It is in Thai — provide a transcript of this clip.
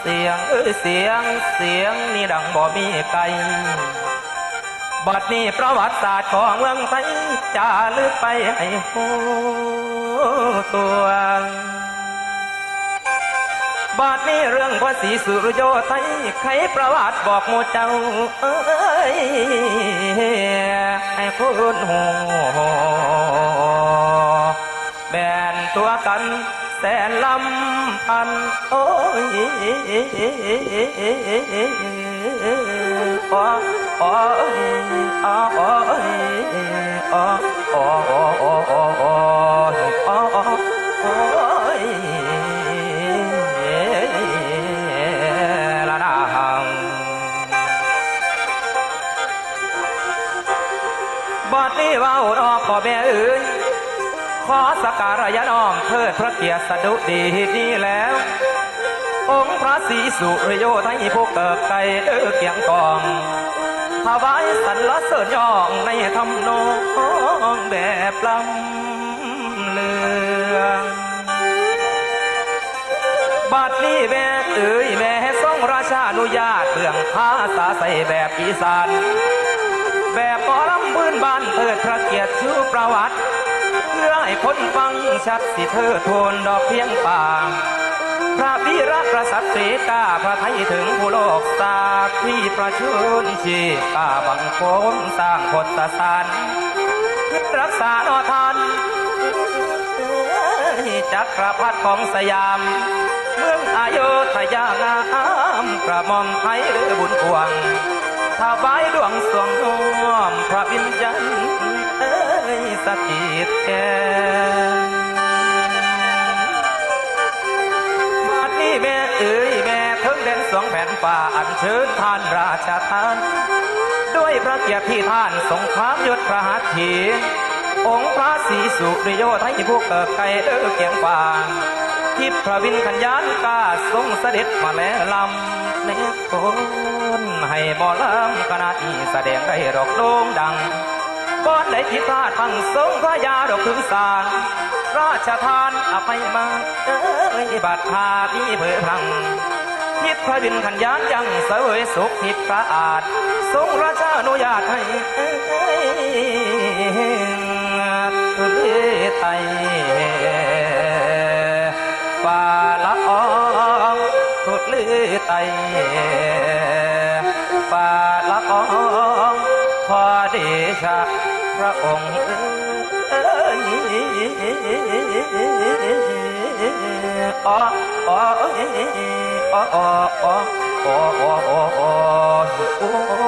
เสียงเอ้ยเสียงเสียงนี่ดังบ่มีไกลบัดนี้ประวัติศาสตร์ของเมืองไทยจะลึกไปให้หูตัวบัดนี้เรื่องพระศรีสุรโยไทยใครประวัติบอกหมูเจ้า เอ้ยให้คุณหู กัน แสนลำพัน โอ้ยโอ้ยโอ้ยโอ้ยโอ้ยโอ้ยโอ้ยโอ้ยโอ้ยโอ้ยโอ้ยละนาหังบัดนี้เว้าดอกพ่อแม่เอ๋ย ขอสักการะยะน้อมเทิดพระเกียรติสดุดีดีแล้ว องค์พระศรีสุริโยไทยผู้เกิดไก่เด้อเกียงกองถวายสรรเสริญย่องในทำนองแบบลำเลืองบัดนี้แม่เอ๋ยแม่ทรงราชานุญาตเรื่องภาษาใส่แบบอีสานแบบหมอลำพื้นบ้านเทิดพระเกียรติชื่อประวัติ เพื่อให้คนฟังชัดสิเธอโทนดอกเพียงป่าพระวีรกษัตริย์เสกาพระไทยถึงผู้โลกสากที่ประชุนชีกาบังคมสร้างพลสารเพื่อรักษานอทานจักรพรรดิของสยาม เมืองอายุทยางามกระมอมไทยหรือบุญกวงถวายดวงสวงน้อมพระวิญญาณ สถิตแก่บัดนี้แม่เอ๋ยแม่เพิ่งเด่นสวงแผ่นป่าอันเชิญท่านราชทาน ด้วยพระเกียรติที่ท่านสงครามยศพระหัตถี องค์พระศรีสุริโยไทยผู้เกิดไก่เด้อเกียงฟางทิพย์พระวินขันยานกาทรงเสด็จมาแล้วลำเนคนให้หมอลำคณะนี้แสดงได้ดอกโด่งดัง ก้อนได้ทิศาทั้งทรงพระยาดอกถึงสางราชทานอภัยมาเอ้ยบัดพาพี่เผยพลังทิพพระวินขันยานยังเสวยสุขทิพย์สะอาดทรงราชาอนุญาตให้ทุเลไตฝ่าละอองทุเลไตฝ่าละอองขอ เดชาพระองค์เอ้ยอ๋ออ๋ออ๋ออ๋ออ๋ออ๋อ